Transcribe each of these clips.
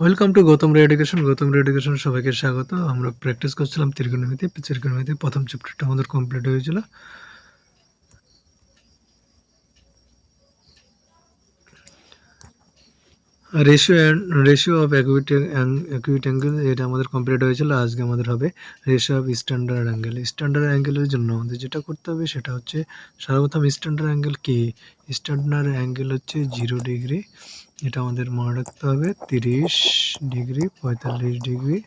Welcome to Gautam রে education Gautam রে education সবাইকে স্বাগত। আমরা প্র্যাকটিস করছিলাম ত্রিকোণমিতি ত্রিকোণমিতি প্রথম চ্যাপ্টারটা আমাদের কমপ্লিট হয়েছিল ratio and ratio of acute acute angle এটা আমাদের কমপ্লিট হয়েছিল আজকে আমাদের হবে ratio of standard angle standard অ্যাঙ্গেলের জন্য আমাদের যেটা করতে হবে সেটা হচ্ছে সর্বপ্রথম স্ট্যান্ডার্ড অ্যাঙ্গেল কি? স্ট্যান্ডার্ড অ্যাঙ্গেল হচ্ছে জিরো ডিগ্রি এটা আমাদের মনে রাখতে হবে, তিরিশ ডিগ্রি, পঁয়তাল্লিশ ডিগ্রি,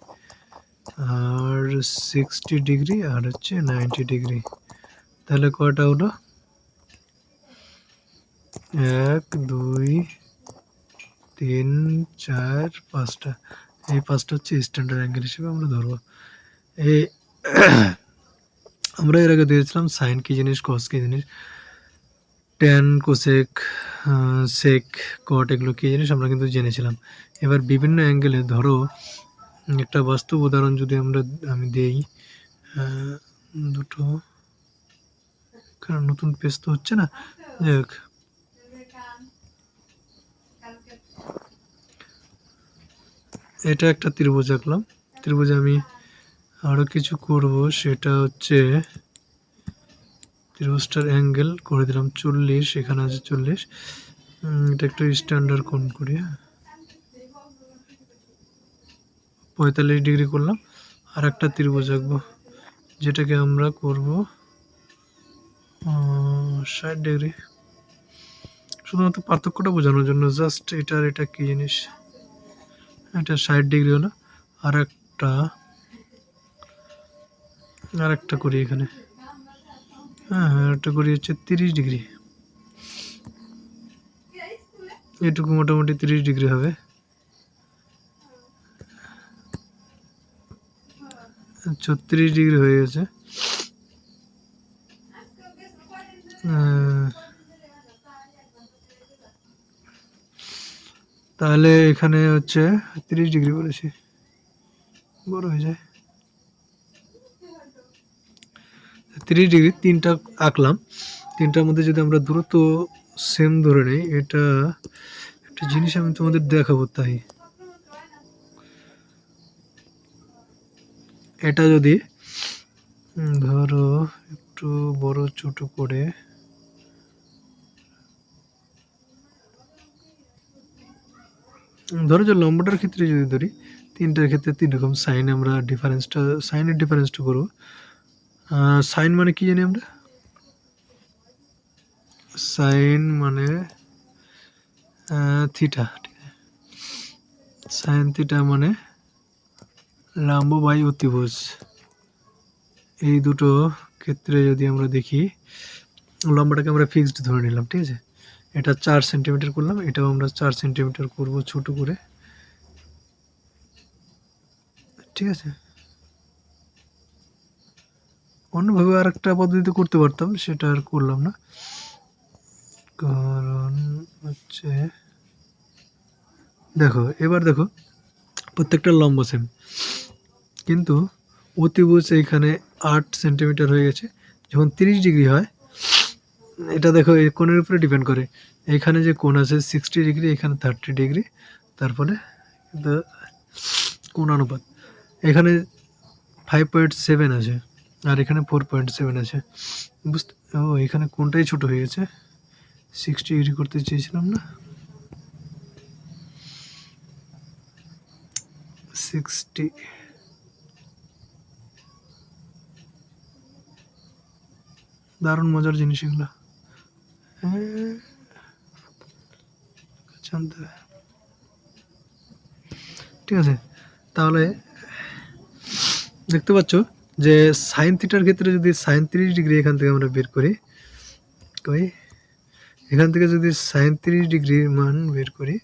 আর সিক্সটি ডিগ্রি, আর হচ্ছে নাইনটি ডিগ্রি। তাহলে কয়টা হলো? এক, দুই, তিন, চার, পাঁচটা। এই পাঁচটা হচ্ছে স্ট্যান্ডার্ড অ্যাঙ্গেল হিসেবে আমরা ধরবো। এই, আমরা এর আগে দিয়েছিলাম সাইন কী জিনিস কস কী জিনিস। ট্যান কোসেক সেক, কট এগুলো কী জিনিস আমরা কিন্তু জেনেছিলাম। এবার বিভিন্ন অ্যাঙ্গেলে ধরো, একটা বাস্তব উদাহরণ যদি আমরা, আমি দেই দুটো, কারণ নতুন পেজ তো হচ্ছে না যাক এটা একটা ত্রিভুজ আঁকলাম, ত্রিভুজে আমি আরও কিছু করব, সেটা হচ্ছে ত্রিভুজটার অ্যাঙ্গেল করে দিলাম চল্লিশ, এখানে আছে চল্লিশ। এটা একটু স্ট্যান্ডার্ড কোন করি হ্যাঁ। পঁয়তাল্লিশ ডিগ্রি করলাম, আর একটা ত্রিভুজ আঁকবো, যেটাকে আমরা করব ষাট ডিগ্রি। শুধুমাত্র পার্থক্যটা বোঝানোর জন্য জাস্ট এটার এটা কী জিনিস? এটা ষাট ডিগ্রি হলো আর একটা আর একটা করি এখানে। হ্যাঁ হ্যাঁ একটা করি হচ্ছে তিরিশ ডিগ্রি। এটুকু মোটামুটি তিরিশ ডিগ্রি হবে। ছত্রিশ ডিগ্রি হয়ে গেছে। তাহলে এখানে হচ্ছে তিরিশ ডিগ্রি বলেছি। বড় হয়ে যায়। তিরিশ ডিগ্রি তিনটা আঁকলাম। তিনটার মধ্যে যদি আমরা দূরত্ব সেম ধরে নিই, এটা একটা জিনিস আমি তোমাদের দেখাবো তাই। এটা যদি ধরো একটু বড় ছোট করে ধরো যে লম্বাটার ক্ষেত্রে যদি ধরি, তিনটার ক্ষেত্রে তিন রকম সাইন, আমরা ডিফারেন্সটা সাইনের ডিফারেন্সটা করব। সাইন মানে কি জানি আমরা? সাইন মানে থিটা সাইন থিটা মানে লাম্ব বাই অতিভুজ। এই দুটো ক্ষেত্রে যদি আমরা দেখি, লম্বাটাকে আমরা ফিক্সড ধরে নিলাম, ঠিক আছে? এটা চার সেন্টিমিটার করলাম, এটাও আমরা চার সেন্টিমিটার করব ছোট করে, ঠিক আছে? অন্যভাবে আর একটা পদ্ধতিতে করতে পারতাম, সেটা আর করলাম না। কারণ হচ্ছে, দেখো, এবার দেখো, প্রত্যেকটা লম্ব সেম কিন্তু অতিভুজ এইখানে আট সেন্টিমিটার হয়ে গেছে, যখন তিরিশ ডিগ্রি হয়, এটা দেখো, এই কোণের উপরে ডিপেন্ড করে। এখানে যে কোণ আছে সিক্সটি ডিগ্রি, এখানে থার্টি ডিগ্রি, তারপরে কোণ অনুপাত এখানে ফাইভ পয়েন্ট সেভেন আছে। আর এখানে ফোর পয়েন্ট সেভেন আছে। বুঝতে ও, এখানে কোনটাই ছোট হয়ে গেছে? সিক্সটি ডিগ্রি করতে চেয়েছিলাম না? সিক্সটি দারুণ মজার জিনিস এগুলো। ঠিক আছে, তাহলে দেখতে পাচ্ছ যে সাইন থিটার ক্ষেত্রে যদি সাইন তিরিশ ডিগ্রি এখান থেকে আমরা বের করি, কই? এখান থেকে যদি সাইন তিরিশ ডিগ্রি মান বের করি,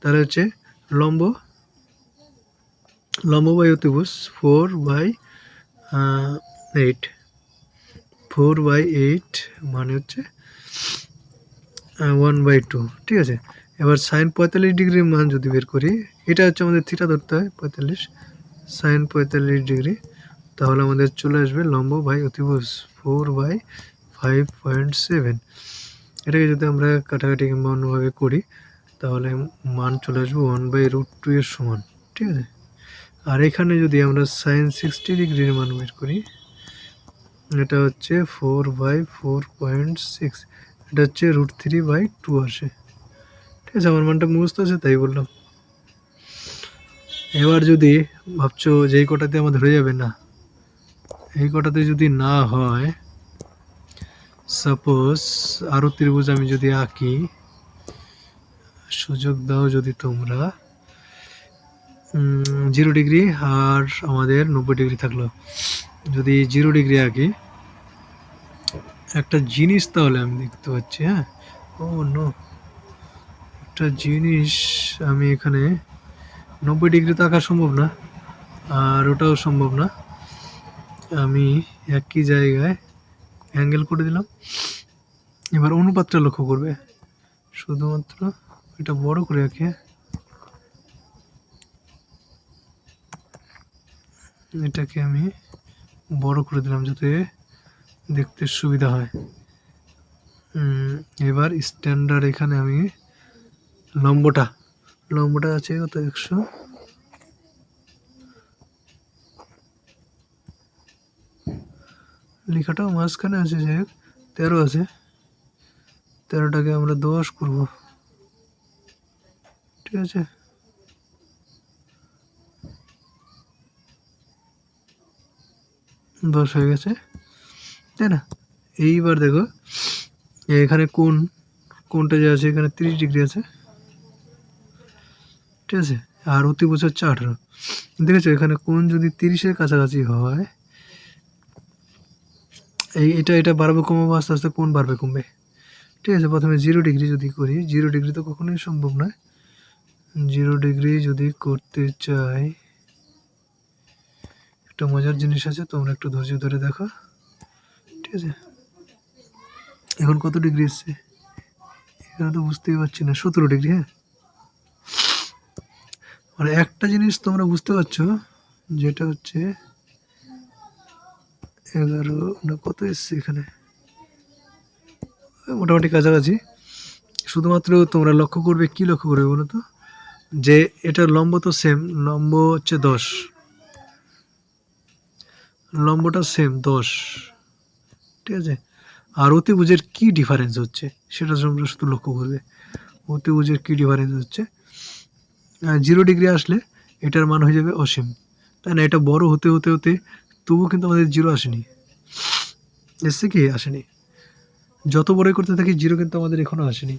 তাহলে হচ্ছে লম্ব লম্ব বাই অতিভুজ four by eight four by eight মানে হচ্ছে ওয়ান বাই টু ঠিক আছে? এবার সাইন পঁয়তাল্লিশ ডিগ্রির মান যদি বের করি, এটা হচ্ছে আমাদের থিটা ধরতে হয়, পঁয়তাল্লিশ সাইন পঁয়তাল্লিশ ডিগ্রি। তাহলে আমাদের চলে আসবে লম্ব বাই অতিভুজ four by five point seven. এটাকে যদি আমরা কাটাকাটি কিংবা অন্যভাবে করি, তাহলে মান চলে আসবে ওয়ান বাই রুট টু এর সমান, ঠিক আছে? আর এখানে যদি আমরা সাইন সিক্সটি ডিগ্রির মান বের করি, এটা হচ্ছে four by four point six, এটা হচ্ছে রুট থ্রি বাই টু আসে। ঠিক আছে, আমার মানটা মুখস্থ আছে, তাই বললাম। এবার যদি ভাবছ যে এই কটাতে আমাদের হয়ে যাবে, না এই কটাতে যদি না হয় সাপোজ আরও ত্রিভুজ আমি যদি আঁকি, সুযোগ দাও যদি তোমরা জিরো ডিগ্রি আর আমাদের নব্বই ডিগ্রি থাকল। যদি জিরো ডিগ্রি আঁকি, একটা জিনিস তাহলে আমি দেখতে পাচ্ছি হ্যাঁ? ও নো একটা জিনিস আমি এখানে নব্বই ডিগ্রি তো আঁকা সম্ভব না, আর ওটাও সম্ভব না। আমি একই জায়গায় অ্যাঙ্গেল করে দিলাম। এবার অনুপাতটা লক্ষ্য করবে। শুধুমাত্র এটা বড় করে হ্যাঁ? এটাকে আমি বড় করে দিলাম যাতে দেখতে সুবিধা হয়। এবার স্ট্যান্ডার্ড এখানে আমি লম্বটা লম্বটা আছে কত? একশো লেখাটাও মাঝখানে আছে হোক, তেরো আছে। তেরোটাকে আমরা দশ করব। ঠিক আছে? দশ হয়ে গেছে। তাই না? এইবার দেখো, এখানে কোন কোনটা যে আছে, এখানে তিরিশ ডিগ্রি আছে। ঠিক আছে? আর অতিভুজ হচ্ছে আঠারো। দেখেছ, এখানে কোন যদি তিরিশের কাছাকাছি হয় এই এটা এটা বাড়বে কমাবো, আস্তে আস্তে কোন বাড়বে কমবে। ঠিক আছে, প্রথমে জিরো ডিগ্রি যদি করি জিরো ডিগ্রি তো কখনোই সম্ভব নয়। জিরো ডিগ্রি যদি করতে চাই, একটা মজার জিনিস আছে, তোমরা একটু ধৈর্য ধরে দেখো। ঠিক আছে? এখন কত ডিগ্রি এসছে? এখানে তো বুঝতেই পারছি না, সতেরো ডিগ্রি হ্যাঁ? মানে একটা জিনিস তোমরা বুঝতে পারছ, যেটা হচ্ছে এগারো, না কত এসছে এখানে? মোটামুটি কাছাকাছি। শুধুমাত্র তোমরা লক্ষ্য করবে, কি লক্ষ্য করবে বলো তো? যে এটার লম্ব তো সেম লম্ব হচ্ছে দশ। লম্বটা সেম দশ। ঠিক আছে? আর অতিভুজের কি ডিফারেন্স হচ্ছে? সেটা তোমরা শুধু লক্ষ্য করবে। অতিভুজের কি ডিফারেন্স হচ্ছে? জিরো ডিগ্রি আসলে এটার মান হয়ে যাবে অসীম। তাই না? এটা বড় হতে হতে হতে তবুও কিন্তু আমাদের জিরো আসেনি। এসছে কি আসেনি। যত বড়ই করতে থাকি, জিরো কিন্তু আমাদের এখনও আসেনি।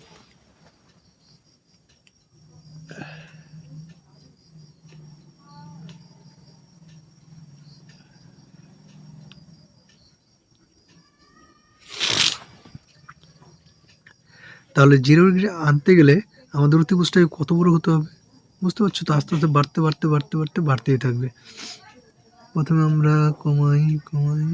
তাহলে জিরো ডিগ্রি আনতে গেলে আমাদের অতিভুজটাকে কত বড় হতে হবে? বুঝতে পারছ তো? আস্তে আস্তে বাড়তে বাড়তে বাড়তে বাড়তে, বাড়তেই থাকবে। প্রথমে আমরা কমাই কমাই।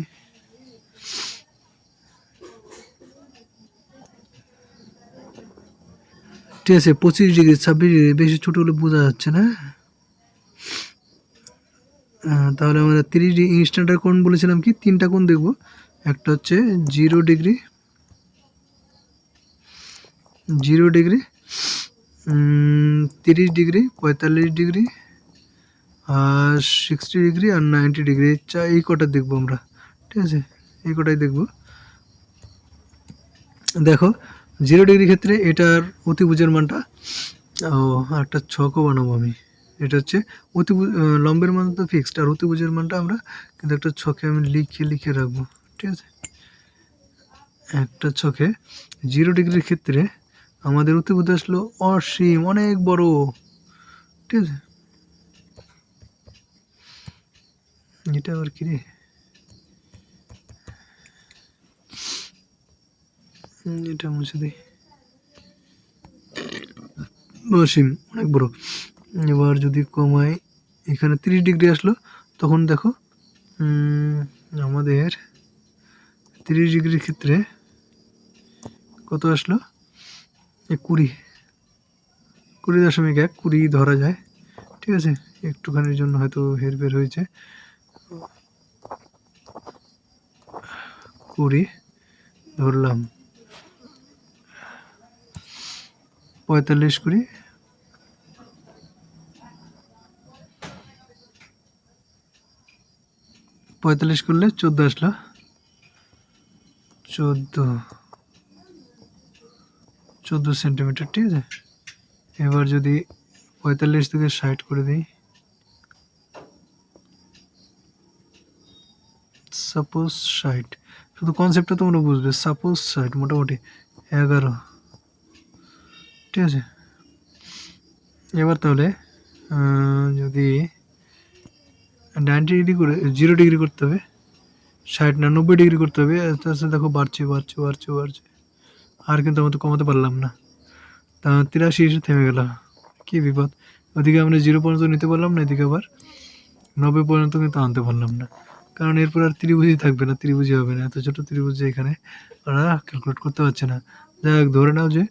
ঠিক আছে, পঁচিশ ডিগ্রি, ছাব্বিশ ডিগ্রি, বেশি ছোটো হলে বোঝা যাচ্ছে না। তাহলে আমরা তিরিশ ডিগ্রি, ইনস্ট্যান্টার কোণ বলেছিলাম কি? তিনটা কোণ দেখব। একটা হচ্ছে জিরো ডিগ্রি। জিরো ডিগ্রি তিরিশ ডিগ্রি, পঁয়তাল্লিশ ডিগ্রি। আর সিক্সটি ডিগ্রি আর নাইনটি ডিগ্রি চা, এই কটা দেখব আমরা, ঠিক আছে? এই কটাই দেখব। দেখো জিরো ডিগ্রি ক্ষেত্রে এটার অতিভুজের মানটা, ও একটা ছকও বানাবো আমি। এটা হচ্ছে অতিভুজ লম্বের মান তো ফিক্সড আর অতিভুজের মানটা আমরা কিন্তু একটা ছকে আমি লিখে লিখে রাখব, ঠিক আছে? একটা ছকে জিরো ডিগ্রির ক্ষেত্রে আমাদের অতিভুজ আসলো অসীম, অনেক বড়, ঠিক আছে? এটা আবার কি রে? এটা মুছে দিই। অসীম অনেক বড়। এবার যদি কমাই এখানে তিরিশ ডিগ্রি আসলো, তখন দেখো আমাদের তিরিশ ডিগ্রির ক্ষেত্রে কত আসলো? কুড়ি। কুড়ি দশমিক এক, কুড়ি ধরা যায়। ঠিক আছে? একটুখানির জন্য হয়তো হেরফের হয়েছে। কুড়ি ধরলাম পঁয়তাল্লিশ কুড়ি পঁয়তাল্লিশ করলে চোদ্দ আসলো। চোদ্দ। চোদ্দ সেন্টিমিটার, ঠিক আছে? এবার যদি পঁয়তাল্লিশ থেকে ষাট করে দিই। সাপোজ ষাট। শুধু কনসেপ্টটা তোমরা বুঝবে। সাপোজ ষাট, মোটামুটি এগারো। ঠিক আছে? এবার তাহলে যদি নাইনটি ডিগ্রি করে জিরো ডিগ্রি করতে হবে, ষাট না নব্বই ডিগ্রি করতে হবে আস্তে আস্তে দেখো বাড়ছে বাড়ছে বাড়ছে বাড়ছে। আর কিন্তু আমাদের কমাতে পারলাম না। তা তিরাশি এসে থেমে গেল। কি বিপদ? ওদিকে আমরা জিরো পর্যন্ত নিতে পারলাম না, এদিকে আবার নব্বই পর্যন্ত কিন্তু আনতে পারলাম না। কারণ এরপর আর ত্রিভুজই থাকবে না, ত্রিভুজই হবে না, এত ছোটো ত্রিভুজ এখানে ওরা ক্যালকুলেট করতে পারছে না। যাই হোক, ধরে নাও যে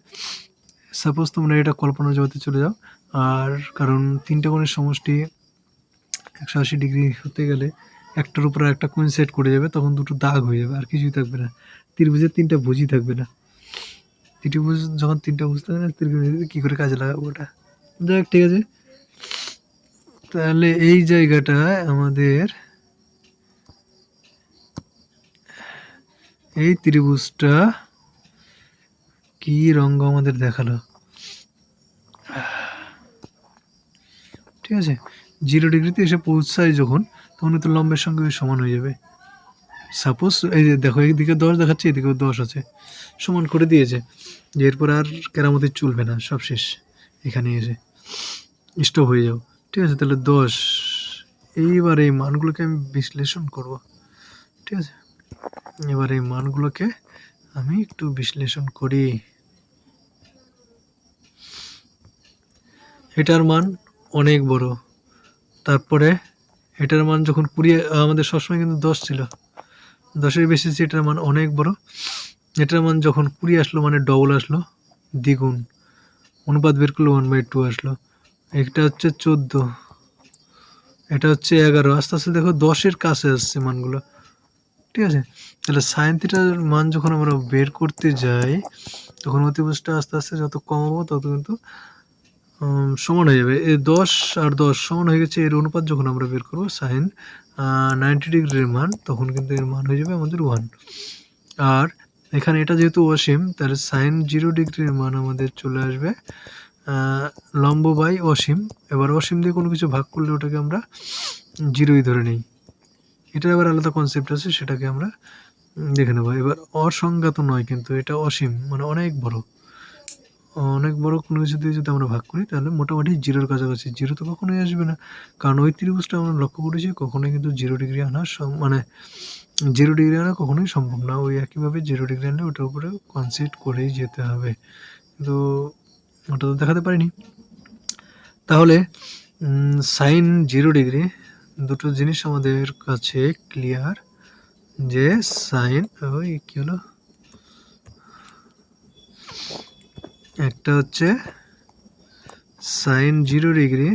সাপোজ তোমরা এটা কল্পনা জগতে চলে যাও, আর কারণ তিনটা কোণের সমষ্টি একশো আশি ডিগ্রি হতে গেলে একটার উপর একটা কোণ সেট করে যাবে, তখন দুটো দাগ হয়ে যাবে, আর কিছুই থাকবে না। ত্রিভুজের তিনটা ভুজই থাকবে না। ত্রিভুজ যখন তিনটা বুঝ থাকবে না, ত্রিভুজ কী করে কাজে লাগাবো ওটা? যাই হোক, ঠিক আছে। তাহলে এই জায়গাটায় আমাদের এই ত্রিভুজটা কি রঙ্গ আমাদের দেখাল? ঠিক আছে জিরো ডিগ্রিতে এসে পৌঁছায় যখন, তখন তো লম্বের সঙ্গে সমান হয়ে যাবে। সাপোজ এই যে দেখো, এদিকে দশ দেখাচ্ছে, এদিকেও দশ আছে। সমান করে দিয়েছে। যে এরপর আর কেরামতি চলবে না, সব শেষ। এখানে এসে স্টপ হয়ে যাও ঠিক আছে, তাহলে দশ, এইবার এই মানগুলোকে আমি বিশ্লেষণ করব। ঠিক আছে? এবার এই মানগুলোকে আমি একটু বিশ্লেষণ করি। এটার মান অনেক বড়। তারপরে এটার মান যখন কুড়ি আমাদের সবসময় কিন্তু দশ ছিল। দশের বেশি এটার মান অনেক বড়। এটার মান যখন কুড়ি আসলো মানে ডবল আসলো, দ্বিগুণ। অনুপাত বের করল ওয়ান বাই টু আসলো। এটা হচ্ছে চোদ্দ, এটা হচ্ছে এগারো। আস্তে আস্তে দেখো, দশের কাছে আসছে মানগুলো। ঠিক আছে? তাহলে সাইন থিটার মান যখন আমরা বের করতে যাই, তখন অতিভুজটা আস্তে আস্তে যত কমাবো তত কিন্তু সমান হয়ে যাবে। এই দশ আর দশ সমান হয়ে গেছে, এর অনুপাত যখন আমরা বের করব সাইন নাইনটি ডিগ্রির মান, তখন কিন্তু এর মান হয়ে যাবে আমাদের ওয়ান। আর এখানে এটা যেহেতু অসীম, তাহলে সাইন জিরো ডিগ্রির মান আমাদের চলে আসবে লম্ব বাই অসীম। এবার অসীম দিয়ে কোনো কিছু ভাগ করলে ওটাকে আমরা জিরোই ধরে নিই। এটার আবার আলাদা কনসেপ্ট আছে, সেটাকে আমরা দেখে নেব। এবার অসংজ্ঞাত নয়, কিন্তু এটা অসীম মানে অনেক বড়। অনেক বড় কোনো কিছু দিয়ে যদি আমরা ভাগ করি, তাহলে মোটামুটি জিরোর কাছাকাছি। জিরো তো কখনোই আসবে না। কারণ ওই ত্রিভুজটা আমরা লক্ষ্য করেছি, কখনোই কিন্তু জিরো ডিগ্রি আনা মানে জিরো ডিগ্রি আনা কখনোই সম্ভব না। ওই একইভাবে জিরো ডিগ্রি আনলে ওটার উপরে কনসিড করেই যেতে হবে। কিন্তু ওটা তো দেখাতে পারিনি। তাহলে সাইন জিরো ডিগ্রি দুটো জিনিস আমাদের কাছে ক্লিয়ার যে সাইন ওই কি হলো? একটা হচ্ছে sine zero degree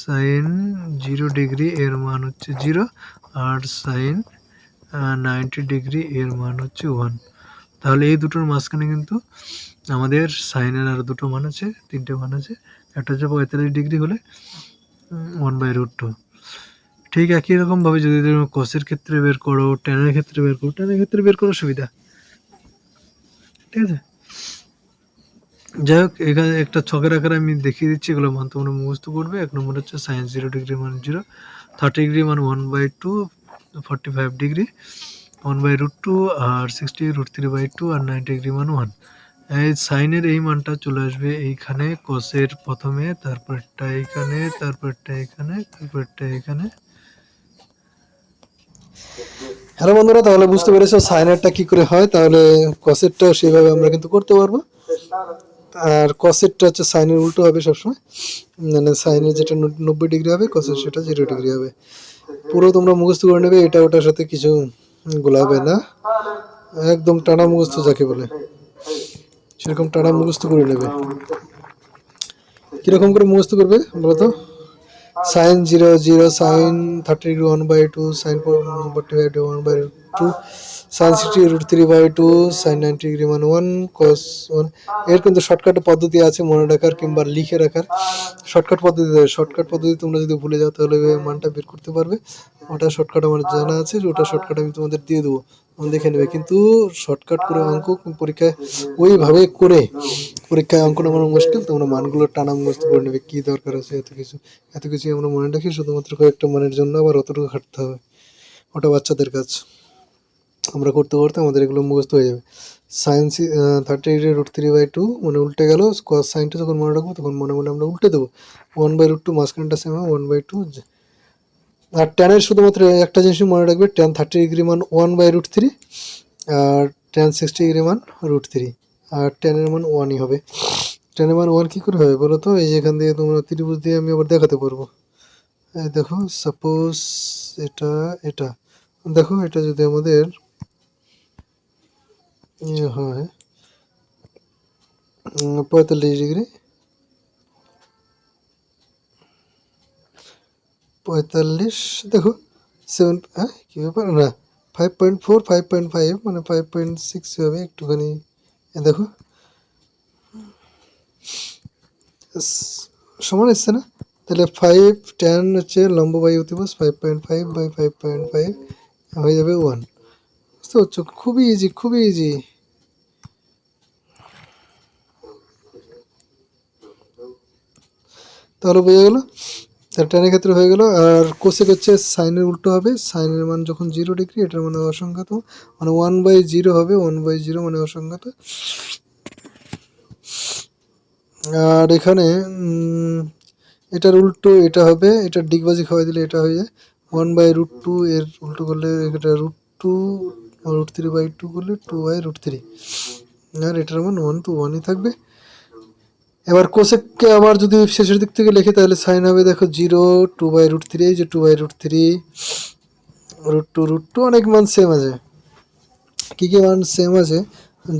sine zero degree এর মান হচ্ছে জিরো আর সাইন নাইনটি ডিগ্রি এর মান হচ্ছে ওয়ান তাহলে এই দুটোর মাঝখানে কিন্তু আমাদের সাইনের আর দুটো মান আছে, তিনটে মান আছে। একটা হচ্ছে পঁয়তাল্লিশ ডিগ্রি হলে ওয়ান বাই রুট টু ঠিক একই রকমভাবে যদি তুমি কসের ক্ষেত্রে বের করো টেনের ক্ষেত্রে বের করো টেনের ক্ষেত্রে বের করো সুবিধা। ঠিক আছে? যাই হোক এখানে একটা ছকের আকারে আমি দেখিয়ে দিচ্ছি, এগুলো মান তোমরা মুখস্থ করবে। এক নম্বর হচ্ছে সাইন জিরো ডিগ্রি মান জিরো থার্টি ডিগ্রি মান one by two forty five degree one by root two R sixty root three by two R ninety degree মান ওয়ান সাইনের এই মানটা চলে আসবে এইখানে, কসের প্রথমে, তারপরটা এইখানে, তারপরটা এখানে তারপরটা এখানে। হ্যালো বন্ধুরা, তাহলে বুঝতে পেরেছ সাইনারটা কি করে হয়? তাহলে কসেটটাও সেইভাবে আমরা কিন্তু করতে পারব। আর কসেরটা হচ্ছে সাইনের উল্টো হবে সবসময়। মানে সাইনের যেটা নব্বই ডিগ্রি হবে, কসের সেটা জিরো ডিগ্রি হবে। পুরো তোমরা মুখস্থ করে নেবে, এটা ওটার সাথে কিছু গোলাবে না। একদম টানা মুখস্থ যাকে বলে। সেরকম টানা মুখস্থ করে নেবে। কীরকম করে মুখস্থ করবে বলো তো sine zero zero, sine thirty degree one by two, sine forty five degree one by two, sine sixty root three by two, sine ninety degree মান ওয়ান, কস ওয়ান। এর কিন্তু শর্টকাট পদ্ধতি আছে মনে রাখার কিংবা লিখে রাখার। শর্টকাট পদ্ধতি শর্টকাট পদ্ধতি তোমরা যদি ভুলে যাও তাহলে মানটা বের করতে পারবে। ওটা শর্টকাট আমার জানা আছে, ওটা শর্টকাট আমি তোমাদের দিয়ে দেবো। দেখে নেবে। কিন্তু শর্টকাট করে অঙ্ক পরীক্ষায় ওইভাবে করে পরীক্ষায় অঙ্ক নামানো মুশকিল তোমরা মানগুলো টানা মুখস্থ করে নেবে, কী দরকার আছে, এত কিছু। এত কিছু আমরা মনে রাখি, শুধুমাত্র কয়েকটা মানের জন্য আবার অতটুকু খাটতে হবে। ওটা বাচ্চাদের কাজ। আমরা করতে করতে আমাদের এগুলো মুখস্থ হয়ে যাবে। Sine thirty degree root three by two মানে উল্টে গেল সাইনটা যখন মনে রাখব, তখন মনে মনে আমরা উল্টে দেবো। ওয়ান বাই রুট টু মাঝখানটা সেম ওয়ান বাই টু আর ট্যানের শুধুমাত্র একটা জিনিস মনে রাখবে ট্যান থার্টি ডিগ্রি মান ওয়ান বাই রুট থ্রি আর ট্যান সিক্সটি ডিগ্রি মান রুট থ্রি আর টেনের মান ওয়ানই হবে। টেনের মান ওয়ান কী করে হবে বলো তো? এই যে এখান দিয়ে তোমরা ত্রিভুজ দিয়ে আমি আবার দেখাতে পারব। এই দেখো সাপোজ এটা এটা। দেখো, এটা যদি আমাদের ইয়ে হয় পঁয়তাল্লিশ ডিগ্রি পঁয়তাল্লিশ দেখো সেভেন হ্যাঁ কী ব্যাপার? না five point four five point five মানে ফাইভ পয়েন্ট সিক্স হবে একটুখানি। দেখো সমান এসছে না? তাহলে ফাইভ টেন হচ্ছে লম্ব by অতিবাস five point five by five point five হয়ে যাবে ওয়ান বুঝতে পারছ? খুবই ইজি খুবই ইজি তাহলে বোঝা গেল? তার টেনের ক্ষেত্রে হয়ে গেল। আর কোসেক হচ্ছে সাইনের উল্টো হবে। সাইনের মান যখন জিরো ডিগ্রি এটার মানে অসংখ্যাত মানে ওয়ান বাই জিরো হবে ওয়ান বাই জিরো মানে অসংখ্যাত আর এখানে এটার উল্টো এটা হবে এটার ডিগবাজি খাওয়াই দিলে এটা হয়ে যায়। ওয়ান বাই রুট টু এর উল্টো করলে এটা root two root three by two করলে টু বাই রুট থ্রি আর এটার মান ওয়ান টু ওয়ানই থাকবে। এবার কোসেককে আবার যদি শেষের দিক থেকে লিখে, তাহলে সাইন হবে দেখো zero two by root three এই যে two by root three root two root two অনেক মান সেম আছে। কী কী মান সেম আছে?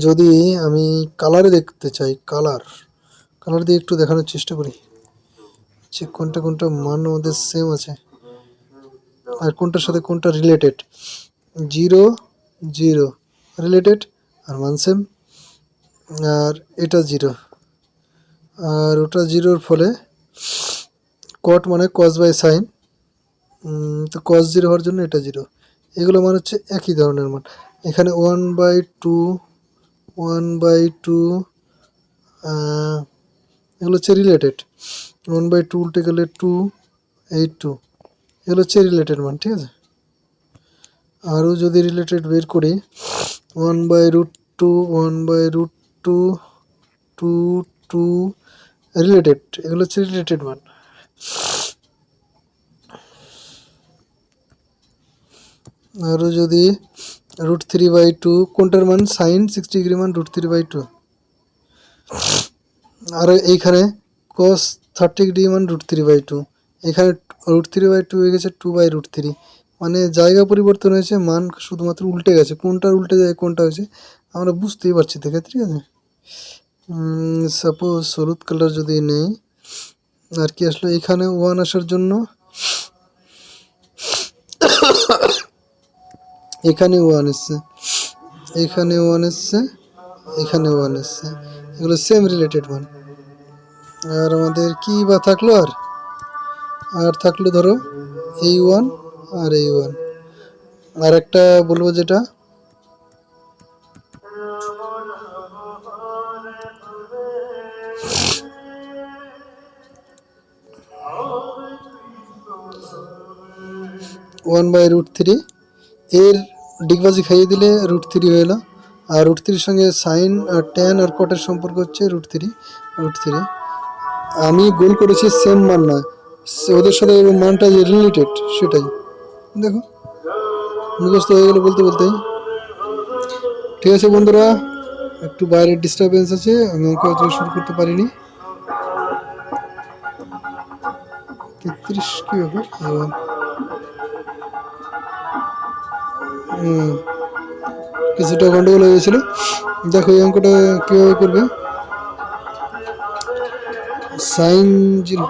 যদি আমি কালারে দেখতে চাই কালার কালার দিয়ে একটু দেখানোর চেষ্টা করি। যে কোনটা কোনটা মান আমাদের সেম আছে। আর কোনটার সাথে কোনটা রিলেটেড জিরো জিরো রিলেটেড আর মান সেম আর এটা জিরো আর ওটা জিরোর ফলে কট মানে কস বাই সাইন তো কস জিরো হওয়ার জন্য এটা জিরো এগুলো মান হচ্ছে একই ধরনের মান। এখানে one by two one by two এগুলো হচ্ছে রিলেটেড ওয়ান বাই টু উল্টে গেলে টু এইট টু এগুলো হচ্ছে রিলেটেড মান, ঠিক আছে? আরও যদি রিলেটেড বের করি one by root two one by root two two two related এগুলো হচ্ছে রিলেটেড মান আরও যদি রুট থ্রি বাই টু কোনটার মান সাইন সিক্সটি ডিগ্রি মান রুট থ্রি বাই টু আর এইখানে কস থার্টি ডিগ্রি মান রুট থ্রি বাই টু এখানে রুট থ্রি বাই টু হয়ে গেছে টু বাই রুট থ্রি মানে জায়গা পরিবর্তন হয়েছে, মান শুধুমাত্র উল্টে গেছে। কোনটার উল্টে যায়, কোনটা হয়েছে, আমরা বুঝতেই পারছি দেখে ঠিক আছে? সাপোজ হলুদ কালার যদি নেই, আর কি আসলে এখানে ওয়ান আসার জন্য? এখানে ওয়ান এসছে, এখানে ওয়ান এসছে, এখানে ওয়ান এসছে। এগুলো সেম রিলেটেড ওয়ান আর আমাদের কি বা থাকল আর? আর থাকল ধরো, এই ওয়ান আর এই ওয়ান আর একটা বলব যেটা ওয়ান বাই রুট থ্রি। এর ডিগবাজি খাইয়ে দিলে রুট থ্রি হয়ে এলো। আর রুট থ্রির সঙ্গে সাইন আর ট্যান আর কটের সম্পর্ক হচ্ছে রুট থ্রি রুট থ্রি। আমি গোল করেছি সেম মান না সে- ওদের সাথে মানটা যে রিলেটেড সেটাই। দেখো, মুখস্থ হয়ে গেলো বলতে বলতে ঠিক আছে বন্ধুরা, একটু বাইরের ডিস্টারবেন্স আছে, আমি অঙ্ক শুরু করতে পারিনি। তেত্রিশ কি ব্যাপার? কিছুটা গন্ডগোল হয়ে গেছিল। দেখো এই অঙ্কটা কীভাবে করবে? Sine zero.